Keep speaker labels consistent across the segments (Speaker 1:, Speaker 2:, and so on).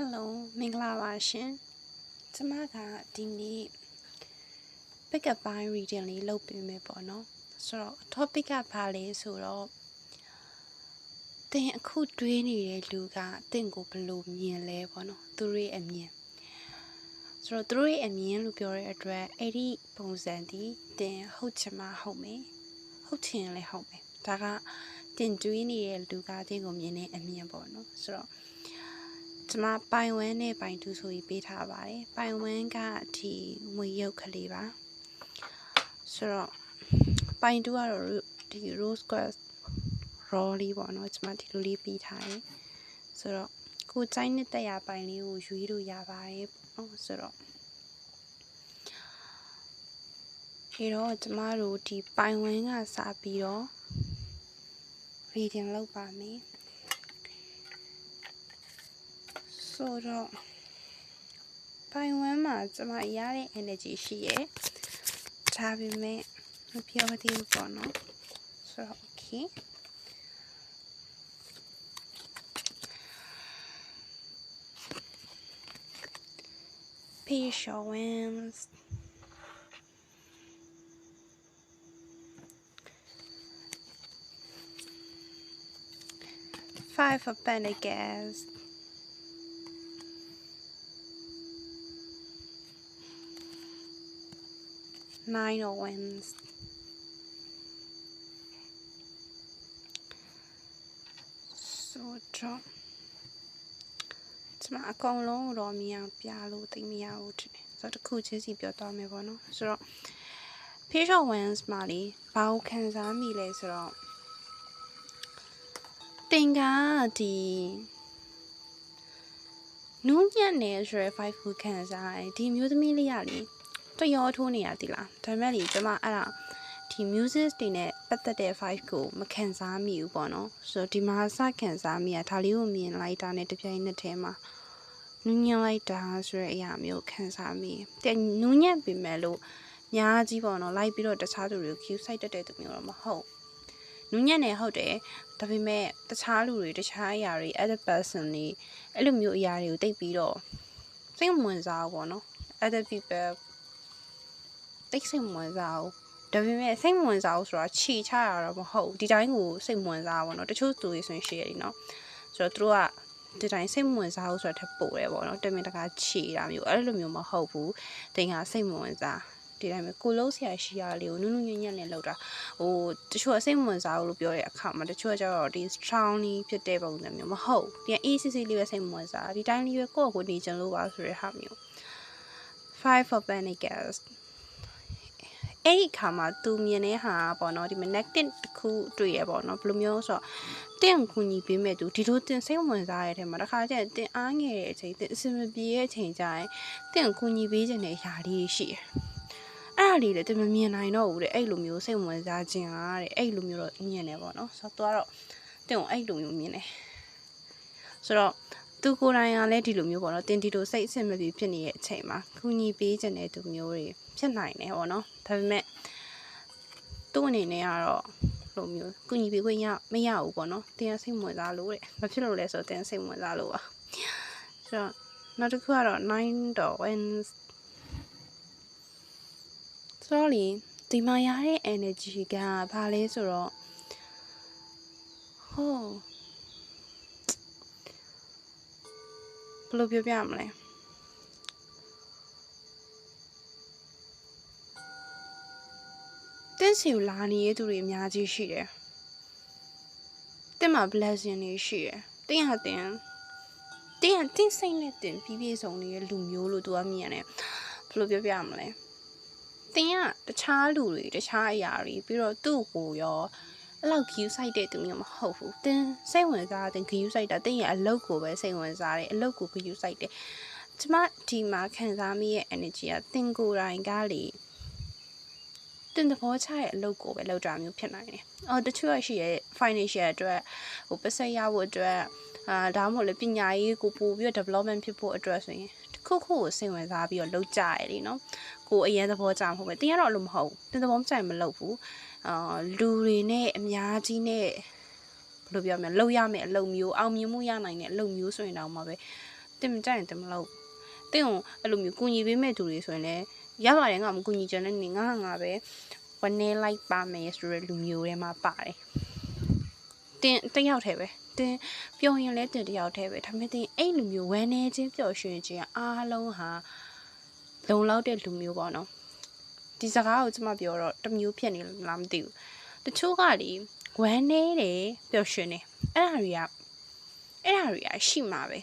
Speaker 1: Hello မင်္ဂလာပါရှင်ကျမကဒီနေ့ pick up by reading လေးလုပ်ပေးမယ်ပေါ့နော်ဆိုတော့ topic ကဘာလဲဆိုတော့တင်အခုတွေးနေတဲ့လူကတင့်ကိုဘယ်လိုမြင်လဲပေါ့နော်သူတို့ရဲ့အမြင်ဆိုတော့သူတို့ရဲ့အမြင်လို့ပြောတဲ့အတွက်အဲ့ဒီပုံစံဒီတင်ဟုတ်ချင်မှဟုတ်မယ်ဟုတ်ချင်လည်းဟုတ်မယ်ဒါကတင်တွေးနေတဲ့လူကတင့်ကိုမြင်တဲ့အမြင်ပေါ့နော်ဆိုတော့ ကျွန်မပိုင်ဝမ်းနဲ့ပိုင်တူဆိုပြီးပေးထားပါတယ်ပိုင်ဝမ်းကဒီငွေရုပ်ကလေးပါဆိုတော့ပိုင်တူကတော့ဒီ rose quartz raw လေးပေါ့နော်ကျွန်မဒီလိုလေးပေးထားတယ်ဆိုတော့ကိုကြိုင်းနဲ့တက်ရပိုင်လေးကိုရွေးလို့ရပါတယ်ပေါ့နော်ဆိုတော့ဒီတော့ကျမတို့ဒီပိုင်ဝမ်းကစပြီးတော့ reading လုပ်ပါမယ် ဆိုတော့ပိုင်ဝမ်းမှာကျမရတဲ့ energy ရှိရဲ့ဒါပေမဲ့မပြောသေးဘူးပေါ့နော်ဆိုတော့ okay Page your wings. Five of Pentacles. Nine of Wands. So drop. ကျွန်မအကောင်လုံးတော့မြင်အောင်ပြလို့သိမရဘူးထင်တယ်ဆိုတော့တစ်ခုချင်းစီပြောသွားမယ်ပေါ့နော်ဆိုတော့ page of wands မှာလေဘာကိုခံစားမိလဲဆိုတော့တင်ကဒီနူးညံ့နေဆိုရယ်5ခုခံစားရတယ်ဒီမျိုးသမီးလေးရလေ တရောထိုးနေရသည်လားဒါပေမဲ့လေကျွန်မအဲ့ဒါဒီ music တွေနဲ့ပတ်သက်တဲ့ vibe ကိုမခံစားမိဘူးပေါ့နော်ဆိုတော့ဒီမှာစခံစားမိရဒါလေးကိုမြင်လိုက်တာနဲ့တပြိုင်နက်တည်းမှာနူးညံ့လိုက်တာဆိုတဲ့အရာမျိုးခံစားမိတဲ့နူးညံ့ပြီမဲ့လို့ညာကြီးပေါ့နော်လိုက်ပြီးတော့တခြားသူတွေကို cue site တက်တဲ့သူမျိုးတော့မဟုတ်နူးညံ့နေဟုတ်တယ်ဒါပေမဲ့တခြားလူတွေတခြားအရာတွေ other person တွေအဲ့လိုမျိုးအရာတွေကိုတိတ်ပြီးတော့စိတ်ဝင်စားဘူးပေါ့နော် other people တိတ်စိတ်ဝင်စားဘူးဒါပေမဲ့စိတ်ဝင်စားဘူးဆိုတာခြေချရတော့မဟုတ်ဒီတိုင်းကိုစိတ်ဝင်စားပါတော့တချို့သူတွေဆိုရင်ရှိရတယ်နော်ဆိုတော့သူတို့ကဒီတိုင်းစိတ်ဝင်စားဘူးဆိုတာထပ်ပို့တယ်ပေါ့နော်တမင်တကာခြေတာမျိုးအဲ့လိုမျိုးမဟုတ်ဘူးတင်ကစိတ်ဝင်စားဒီတိုင်းပဲကိုလုံးဆရာရှိရလေးကိုနုနုညံ့ညံ့နဲ့လောက်တာဟိုတချို့အစိတ်ဝင်စားဘူးလို့ပြောတဲ့အခါမှာတချို့ကျတော့ဒီ strong လေးဖြစ်တဲ့ပုံစံမျိုးမဟုတ်ဒီ ACC လေးပဲစိတ်ဝင်စားဒီတိုင်းလေးပဲကိုယ့်ကိုနေချင်လို့ပါဆိုတဲ့ဟာမျိုး five of pentacles အဲ့ဒီခါမှာသူမြင်တဲ့ဟာပေါ့နော်ဒီ negative တစ်ခုတွေ့ရပေါ့နော်ဘယ်လိုမျိုးဆိုတော့တင့်ကူညီပေးမဲ့သူဒီလိုတင်စိတ်ဝင်စားရတဲ့ထဲမှာတစ်ခါကျရင်တင်အားငယ်တဲ့အချိန်တင်အစမပြေတဲ့အချိန်ကျရင်တင့်ကူညီပေးခြင်းတဲ့အရာလေးရှိတယ်အဲ့ဒါလေးလည်းတင်မမြင်နိုင်တော့ဘူးတဲ့အဲ့လိုမျိုးစိတ်ဝင်စားခြင်းအားတဲ့အဲ့လိုမျိုးတော့မြင်တယ်ပေါ့နော်ဆိုတော့သူကတော့တင့်ကိုအဲ့လိုမျိုးမြင်တယ်ဆိုတော့ သူကိုယ်တိုင်ကလည်းဒီလိုမျိုးပေါ့နော်တင်ဒီလိုစိတ်အဆင်မပြေဖြစ်နေတဲ့အချိန်မှာကူညီပေးခြင်းတဲ့သူမျိုးတွေဖြစ်နိုင်တယ်ပေါ့နော်ဒါပေမဲ့သူ့အနေနဲ့ကတော့လိုမျိုးကူညီပေးခွင့်ရမရဘူးပေါ့နော်တင်စိတ်ဝင်စားလို့တဲ့မဖြစ်လို့လဲဆိုတော့တင်စိတ်ဝင်စားလို့ပါဆိုတော့နောက်တစ်ခုကတော့9 dot wins sorry ဒီမှာရတဲ့ energy ကဘာလဲဆိုတော့ဟို ဘယ်လိုပြောပြမလဲတင်းစီကိုလာနေတဲ့သူတွေအများကြီးရှိတယ်တင်းမှာ blessing တွေရှိတယ်တင်းဟာတင်းတင်းဟာတင်းစိတ်နဲ့တင်းပြီးပြေဆုံးနေတဲ့လူမျိုးလို့သူကမြင်တယ်ဘယ်လိုပြောပြမလဲတင်းကတခြားလူတွေတခြားအရာတွေပြီးတော့သူ့ကိုရော အဲ့လောက် view site တဲ့သူမျိုးမဟုတ်ဘူးတင်းစိတ်ဝင်စားတဲ့ view site တာတင်းရဲ့အလုပ်ကိုပဲစိတ်ဝင်စားတယ်အလုပ်ကို view site တယ်ကျမဒီမှာခံစားမိရဲ့ energy ကတင်းကိုယ်တိုင်ကလေတင်သဘောချရဲ့အလုပ်ကိုပဲလုပ်တာမျိုးဖြစ်နိုင်တယ်။အော်တချို့ရရှိရဲ့ financial အတွက်ဟိုပတ်စက်ရဖို့အတွက်အာဒါမှမဟုတ်လေပညာရေးကိုပို့ပြီးတော့ development ဖြစ်ဖို့အတွက်ဆိုရင်တခုခုကိုစိတ်ဝင်စားပြီးတော့လုပ်ကြရည်နော်။ကိုအရင်သဘောကျမှာဟုတ်ပဲ။တင်ရတော့လို့မဟုတ်ဘူး။တင်သဘောမကျရင်မလုပ်ဘူး။ အာလူတွေနဲ့အများကြီးနဲ့ဘယ်လိုပြောမလဲလုပ်ရမယ့်အလုပ်မျိုးအောင်မြင်မှုရနိုင်တဲ့အလုပ်မျိုးဆိုရင်တော့မှပဲတင်မကြရင်တင်မလို့တင်းကိုအဲ့လိုမျိုးကူညီပေးမဲ့သူတွေဆိုရင်လည်းရပါတယ်ငါမကူညီချင်တဲ့နေငါငါပဲဝနေလိုက်ပါမယ်ဆိုတဲ့လူမျိုးတွေမှာပါတယ်တင်းတယောက်တည်းပဲတင်းပြောရင်လည်းတင်းတယောက်တည်းပဲဒါပေမဲ့တင်းအဲ့လူမျိုးဝမ်းနေချင်းပျော်ရွှင်ခြင်းအားလုံးဟာလုံလောက်တဲ့လူမျိုးပေါ့နော် ဒီစကားကိုကျွန်မပြောတော့တစ်မျိုးဖြစ်နေလားမသိဘူးတချို့ကလေဝမ်းနေတယ်ပျော်ရွှင်နေအဲ့ဒါတွေကအဲ့ဒါတွေကရှိမှာပဲ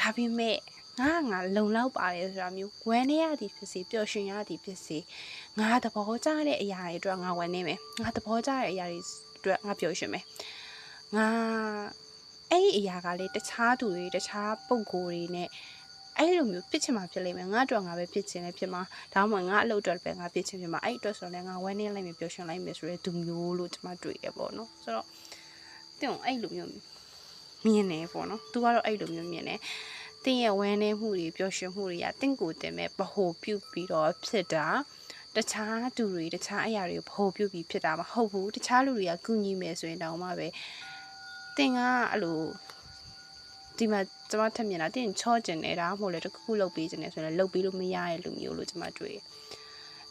Speaker 1: ဒါပေမဲ့ငါငါလုံလောက်ပါတယ်ဆိုတာမျိုးဝမ်းနေရသည်ဖြစ်စေပျော်ရွှင်ရသည်ဖြစ်စေငါသဘောကျတဲ့အရာတွေအတွက်ငါဝမ်းနေမယ်ငါသဘောကျတဲ့အရာတွေအတွက်ငါပျော်ရွှင်မယ်ငါအဲ့ဒီအရာကလေတခြားသူတွေတခြားပုံကိုယ်တွေနဲ့ အဲ့လိုမျိုးဖြစ်ချင်မှဖြစ်လိမ့်မယ်ငါအတွက်ငါပဲဖြစ်ချင်လည်းဖြစ်မှာဒါမှမဟုတ်ငါအလုပ်အတွက်ပဲငါဖြစ်ချင်ဖြစ်မှာအဲ့အတွက်ဆိုတော့လည်းငါဝမ်းနေလိုက်မယ်ပျော်ရွှင်လိုက်မယ်ဆိုတဲ့သူမျိုးလို့ကျွန်မတွေ့ရပေါ့နော်ဆိုတော့တင်အဲ့လိုမျိုးမြင်နေပေါ့နော်သူကတော့အဲ့လိုမျိုးမြင်နေတင်းရဲ့ဝမ်းနေမှုတွေပျော်ရွှင်မှုတွေကတင့်ကိုတင်မဲ့ဗဟိုပြုတ်ပြီးတော့ဖြစ်တာတခြားသူတွေတခြားအရာတွေဗဟိုပြုတ်ပြီးဖြစ်တာမဟုတ်ဘူးတခြားလူတွေကကူညီမယ်ဆိုရင်တောင်မှပဲတင်ကအဲ့လိုဒီမှာ ကျွန်မထပ်မြင်တာတင်ချော့ကျင်နေတာမဟုတ်လေတခုခုလုပ်ပေးခြင်းနဲ့ဆိုရင်လုပ်ပြီးလို့မရတဲ့လူမျိုးလို့ကျွန်မတွေ့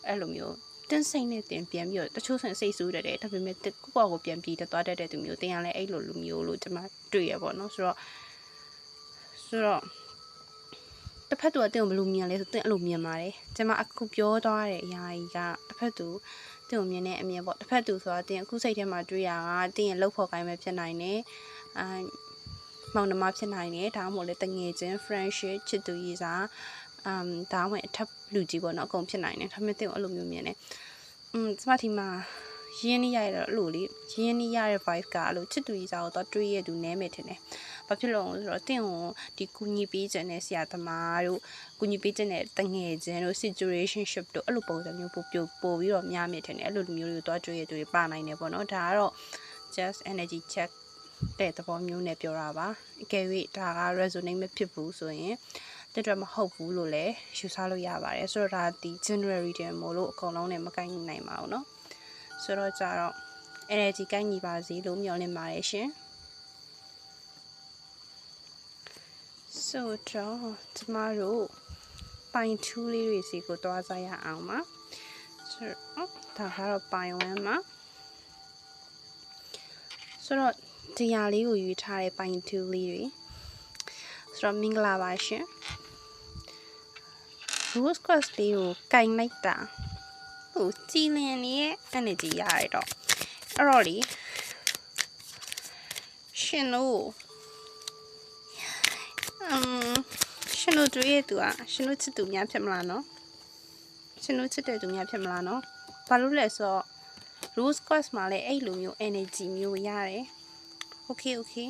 Speaker 1: အဲ့လိုမျိုးတင်းစိတ်နဲ့တင်ပြန်ပြီးတော့တချို့ဆိုရင်စိတ်ဆူးတယ်ဒါပေမဲ့ကိုယ့်ဘောကိုပြန်ပြီးသွားတတ်တဲ့သူမျိုးတင်ရလဲအဲ့လိုလူမျိုးလို့ကျွန်မတွေ့ရပေါ့နော်ဆိုတော့ဆိုတော့တစ်ဖက်သူကတင်းကိုဘယ်လိုမြင်လဲဆိုတင်းအဲ့လိုမြင်ပါတယ်ကျွန်မအခုပြောသွားတဲ့အရာကြီးကတစ်ဖက်သူတင်းကိုမြင်တဲ့အမြင်ပေါ့တစ်ဖက်သူဆိုတာတင်းအခုစိတ်ထဲမှာတွေးရတာတင်းရဲ့လှုပ်ဖို့ကိုင်းပဲဖြစ်နိုင်တယ်အာ မောင်နှမဖြစ်နိုင်တယ်ဒါမှမဟုတ်လေတငယ်ချင်း friendship ချစ်သူရေးစားအမ်ဒါမှမဟုတ်အထက်လူကြီးပေါ့နော်အကုန်ဖြစ်နိုင်တယ်ဒါပေမဲ့တင်းကိုအဲ့လိုမျိုးမြင်တယ်อืมစမတီမှာရင်းနှီးရရတော့အဲ့လိုလေရင်းနှီးရတဲ့ vibe ကအဲ့လိုချစ်သူကြီးစားကိုတော့တွေးရသူနဲမယ်ထင်တယ်။ဘာဖြစ်လို့လဲဆိုတော့တင့်ကိုဒီကူညီပေးခြင်းနဲ့ဆရာသမားတို့ကူညီပေးခြင်းနဲ့တငယ်ချင်းတို့ situationship တို့အဲ့လိုပုံစံမျိုးပို့ပို့ပို့ပြီးတော့များမြင်ထင်တယ်။အဲ့လိုမျိုးတွေကိုတော့တွေးရသူတွေပါနိုင်တယ်ပေါ့နော်။ဒါကတော့ just energy check တဲ့သဘောမျိုးနဲ့ပြောတာပါ။အကယ်၍ဒါက resonate မဖြစ်ဘူးဆိုရင်တက်တော့မဟုတ်ဘူးလို့လည်းယူဆလို့ရပါတယ်ဆိုတော့ဒါဒီ January တည်းမို့လို့အကုန်လုံးနဲ့မကိုင်းနိုင်ပါဘူးเนาะဆိုတော့ကြတော့ energy ကိုင်းညီပါစေလို့မျှော်လင့်ပါတယ်ရှင်ဆိုတော့ကျမတို့ပိုင်2လေးတွေစီကိုတွားစားရအောင်ပါဆိုတော့ဒါကတော့ပိုင်1မှာဆိုတော့ ဒီဟာလေးကိုယူထားတဲ့ပိုင်2လေးတွေဆိုတော့မင်္ဂလာပါရှင် rose quartz လေးကိုကင်လိုက်တာဟိုကြည်လင်နေရဲ့ energy ရရတော့အဲ့တော့လေရှင်တို့အမ်ရှင်တို့တွေ့ရသူอ่ะရှင်တို့ချစ်သူများဖြစ်မလားနော်ရှင်တို့ချစ်တဲ့သူများဖြစ်မလားနော်ဘာလို့လဲဆိုတော့ rose quartz မှာလည်းအဲ့လိုမျိုး energy မျိုးရတယ် okay okay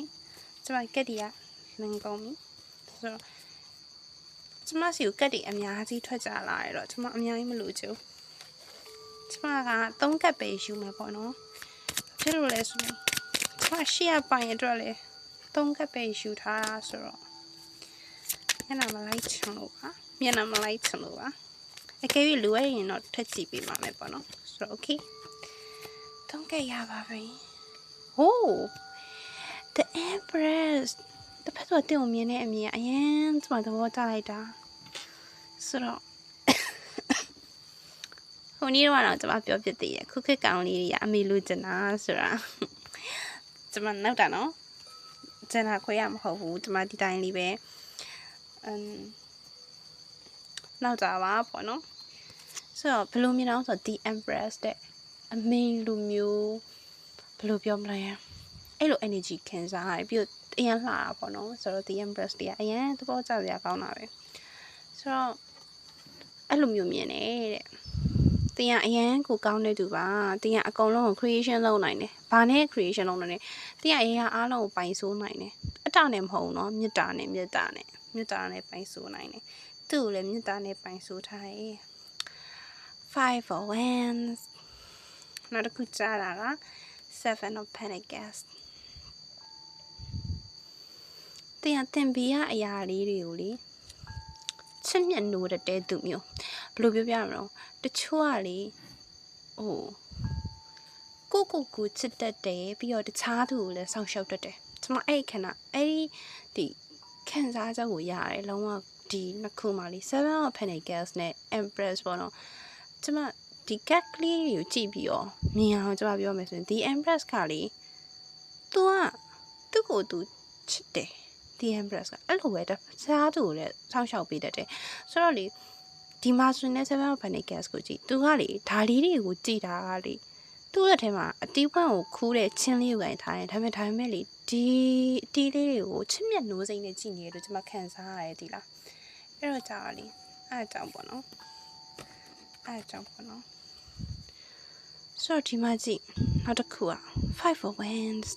Speaker 1: ကျွန်မကက်တီကလင်ကောင်းပြီဆိုတော့ကျမစီကိုကက်တီအများကြီးထွက်ကြလာရတော့ကျမအများကြီးမလို့ချူကျမက3ကက်ပဲယူမယ်ပေါ့နော်ဖြစ်လို့လဲဆိုရင်ကျမရှိရပိုင်အတွက်လဲ3ကက်ပဲယူထားတာဆိုတော့မျက်နှာမလိုက်ချင်လို့ပါမျက်နှာမလိုက်ချင်လို့ပါအကယ်၍လိုရရင်တော့ထက်ကြည့်ပေးပါမယ်ပေါ့နော်ဆိုတော့ okay 3ကက်ရပါပြီဟိုး The Empress တဖက်တော့တင်ကိုမြင်တဲ့အမြင်အရင်ကျမသဘောကျလိုက်တာဆိုတော့ဟိုနေ့တော့ကျမပြောပြသေးရဲ့ခုခေတ်ကောင်လေးတွေကအမေလိုချင်တာဆိုတာကျမနောက်တာနော်ကျန်တာခွဲရမဟုတ်ဘူးကျမဒီတိုင်းလေးပဲအမ်နောက်တာပါပေါ့နော်ဆိုတော့ဘယ်လိုမြင်အောင်ဆိုတော့ The Empress တဲ့အမေလူမျိုးဘယ်လိုပြောမလဲ အဲ့လို energy ခံစားရတယ်ပြီးတော့အရင်လှတာပေါ့နော်ဆိုတော့ the empress တွေကအရင်သဘောကျစရာကောင်းတာပဲဆိုတော့အဲ့လိုမျိုးမြင်တယ်တဲ့တင်ရအရန်ကိုကောင်းတဲ့သူပါတင်ရအကုန်လုံးကို creation လုပ်နိုင်တယ်။ဘာနဲ့ creation လုပ်နိုင်လဲ။တင်ရအရာအားလုံးကိုပိုင်ဆိုးနိုင်တယ်။အတနဲ့မဟုတ်နော်မြစ်တာနဲ့မြစ်တာနဲ့မြစ်တာနဲ့ပိုင်ဆိုးနိုင်တယ်။သူ့ကိုလည်းမြစ်တာနဲ့ပိုင်ဆိုးထားရဲ့။ Five of Wands နောက်တစ်ခုကြားတာက Seven of Pentacles တင်ရတင်ပြီးရအရာလေးတွေကိုလေချစ်မြတ်နိုးတဲ့သူမျိုးဘယ်လိုပြောပြမလဲတချို့ကလေဟိုကိုကိုကိုချစ်တတ်တယ်ပြီးတော့တခြားသူကိုလည်းစောင့်ရှောက်တတ်တယ်ကျွန်မအဲ့ဒီခဏအဲ့ဒီဒီခံစားချက်ကိုရတယ်လုံးဝဒီနှစ်ခုမှလေ7 of pentacles နဲ့ empress ပေါ့နော်ကျမဒီ cat ကလေးတွေကိုကြည့်ပြီးတော့မြင်အောင်ကျမပြောမယ်ဆိုရင် the empress ကလေ तू ကသူ့ကိုသူချစ်တယ် the empress ကအဲ့လိုပဲတခြားသူကိုလည်းစောင့်ရှောက်ပေးတတ်တယ်ဆိုတော့လေဒီမှာဆိုရင်7 of pentacles ကိုကြည့်သူကလေဒါလေးတွေကိုကြည်တာကလေသူ့လက်ထဲမှာအတီးပွန့်ကိုခူးတဲ့ချင်းလေးကိုကင်ထားတယ်ဒါပေမဲ့ဒါပေမဲ့လေဒီအတီးလေးတွေကိုချစ်မြတ်နိုးစိမ့်နဲ့ကြည်နေတယ်လို့ကျွန်မခံစားရတယ်ဒီလားအဲ့တော့ကြာလေအဲ့အကြောင်းပေါ့နော်အဲ့အကြောင်းပေါ့နော်ဆိုတော့ဒီမှာကြည့်နောက်တစ်ခုอ่ะ5 of wands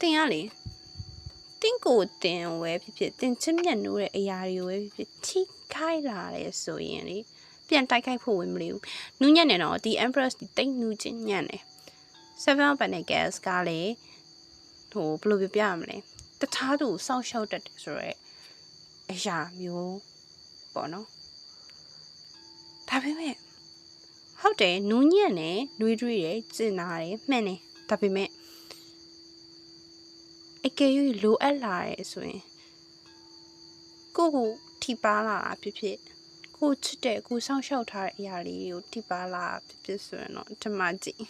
Speaker 1: တင်ရလေတ င်ကိုတင်ဝဲဖြစ်ဖြစ်တင်ချစ်မြတ်နိုးတဲ့အရာတွေဝဲဖြစ်ဖြစ်ထိခိုက်လာတယ်ဆိုရင်လေပြန်တိုက်ခိုက်ဖို့ဝင်မလို့နူးညံ့နေတော့ဒီ empress ဒီတိတ်နူးချင်းညံ့တယ် seven of pentacles ကလည်းဟိုဘယ်လိုပြပြရမလဲတခြားသူစောင့်ရှောက်တတ်တယ်ဆိုတော့အရာမျိုးပေါ့နော်ဒါပေမဲ့ဟုတ်တယ်နူးညံ့တယ်နှွေးတွေးတယ်ကျင်နာတယ်မှန်တယ်ဒါပေမဲ့ အကယ်၍လိုအပ်လာတယ်ဆိုရင်ကိုကိုထိပါလာတာဖြစ်ဖြစ်ကိုချစ်တဲ့ကိုစောင့်ရှောက်ထားတဲ့အရာလေးကိုထိပါလာဖြစ်ဖြစ်ဆိုရင်တော့ဒီမှာကြည့်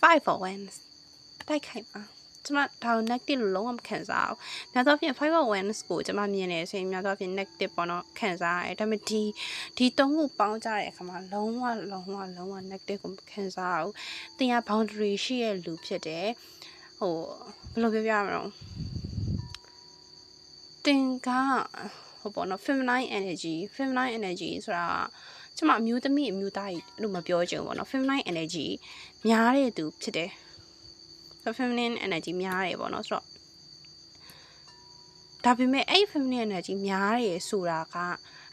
Speaker 1: 5 for wins တိုက်ခိုက်ပါကျမဒါကို negative လို့လုံးဝမခံစားဘူး။များသောအားဖြင့်5 for wins ကိုကျမမြင်နေဆိုရင်များသောအားဖြင့် negative ပေါ့နော်ခံစားရတယ်။ဒါပေမဲ့ဒီဒီသုံးခုပေါင်းကြတဲ့အခါမှာလုံးဝလုံးဝလုံးဝ negative ကိုမခံစားဘူး။တင်ရ boundary ရှိရဲ့လူဖြစ်တယ်။ ဟိုဘယ်လိုပြောပြရမလဲ။တင်ကဟိုပေါ့နော် feminine energy feminine energy ဆိုတာကျမအမျိုးသမီးအမျိုးသားကြီးလို့မပြောချင်ဘူးပေါ့နော် feminine energy များတဲ့သူဖြစ်တယ် feminine energy များတယ်ပေါ့နော်ဆိုတော့ဒါပေမဲ့အဲ့ feminine energy များတယ်ဆိုတာက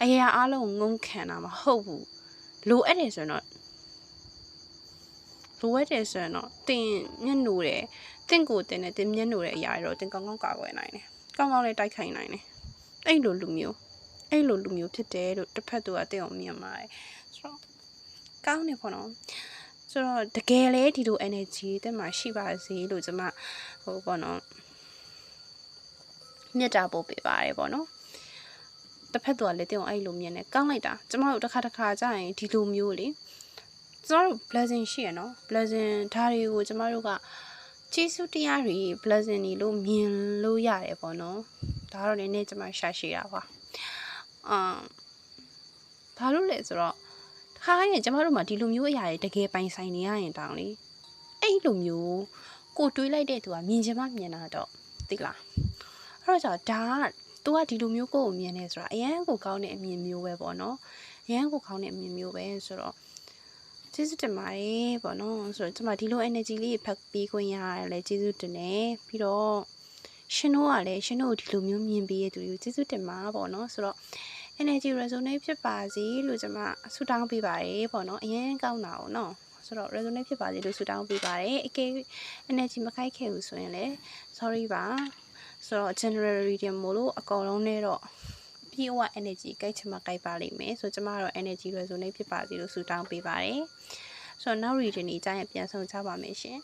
Speaker 1: အရာအလုံးငုံခံတာမဟုတ်ဘူးလိုအပ်တယ်ဆိုရင်တော့လိုအပ်တယ်ဆိုရင်တော့တင်မျက်နှာတယ် တင့်ကိုတင်တယ်တင်မျက်နှာတဲ့အရာတွေတော့တင်ကောင်းကောင်းကာကွယ်နိုင်တယ်ကောင်းကောင်းလေးတိုက်ခိုက်နိုင်တယ်အဲ့လိုလူမျိုးအဲ့လိုလူမျိုးဖြစ်တယ်လို့တစ်ဖက်သူကတင့်အောင်မြင်ပါတယ်ဆိုတော့ကောင်းတယ်ပေါ့နော်ဆိုတော့တကယ်လေဒီလို energy တက်မှာရှိပါစေလို့ကျွန်မဟိုပေါ့နော်မြတ်တာပို့ပေးပါတယ်ပေါ့နော်တစ်ဖက်သူကလည်းတင်အောင်အဲ့လိုမြင်တယ်ကောင်းလိုက်တာကျွန်မတို့တစ်ခါတစ်ခါကြာရင်ဒီလိုမျိုးလေကျွန်တော်တို့ blessing ရှိရနော် blessing ဓာတ်တွေကိုကျွန်မတို့က ကျေးဇူးတရားတွေ blessing တွေလို့မြင်လို့ရတယ်ပေါ့နော်ဒါတော့နည်းနည်းကျွန်မရှာရှိတာပါအာဘာလို့လဲဆိုတော့ခါရင်ကျမတို့မှာဒီလိုမျိုးအရာတွေတကယ်ပိုင်ဆိုင်နေရရင်တောင်းလေအဲ့လိုမျိုးကိုတွေးလိုက်တဲ့သူကမြင်ချင်မှမြင်တာတော့သိလားအဲ့တော့ကြာဒါက तू ကဒီလိုမျိုးကိုကိုမြင်နေဆိုတာအရန်ကိုကောင်းတဲ့အမြင်မျိုးပဲပေါ့နော်အရန်ကိုကောင်းတဲ့အမြင်မျိုးပဲဆိုတော့ ကျေးဇူးတင်ပါတယ်ပေါ့နော်ဆိုတော့ကျမဒီလို energy လေးဖတ်ပြီးခွင့်ရတယ်လဲကျေးဇူးတင်တယ်ပြီးတော့ရှင်တို့ကလည်းရှင်တို့ဒီလိုမျိုးမြင်ပြီးရတဲ့သူတွေကိုကျေးဇူးတင်ပါပေါ့နော်ဆိုတော့ energy resonate ဖြစ်ပါစေလို့ကျွန်မဆုတောင်းပေးပါတယ်ပေါ့နော်အရင်ကောင်းတာ哦နော်ဆိုတော့ resonate ဖြစ်ပါစေလို့ဆုတောင်းပေးပါတယ်အကယ် energy မခိုက်ခဲ့ဘူးဆိုရင်လည်း sorry ပါဆိုတော့ general reading မို့လို့အကောင်လုံးနဲ့တော့ ပြေဝ energy ကြိုက်ချင်မှကြိုက်ပါလိမ့်မယ်ဆိုတော့ကျမကတော့ energy resonate ဖြစ်ပါစေလို့ဆုတောင်းပေးပါတယ်ဆိုတော့နောက် reading ကြီးအကြရင်ပြန်ဆောင်ကြပါမယ်ရှင်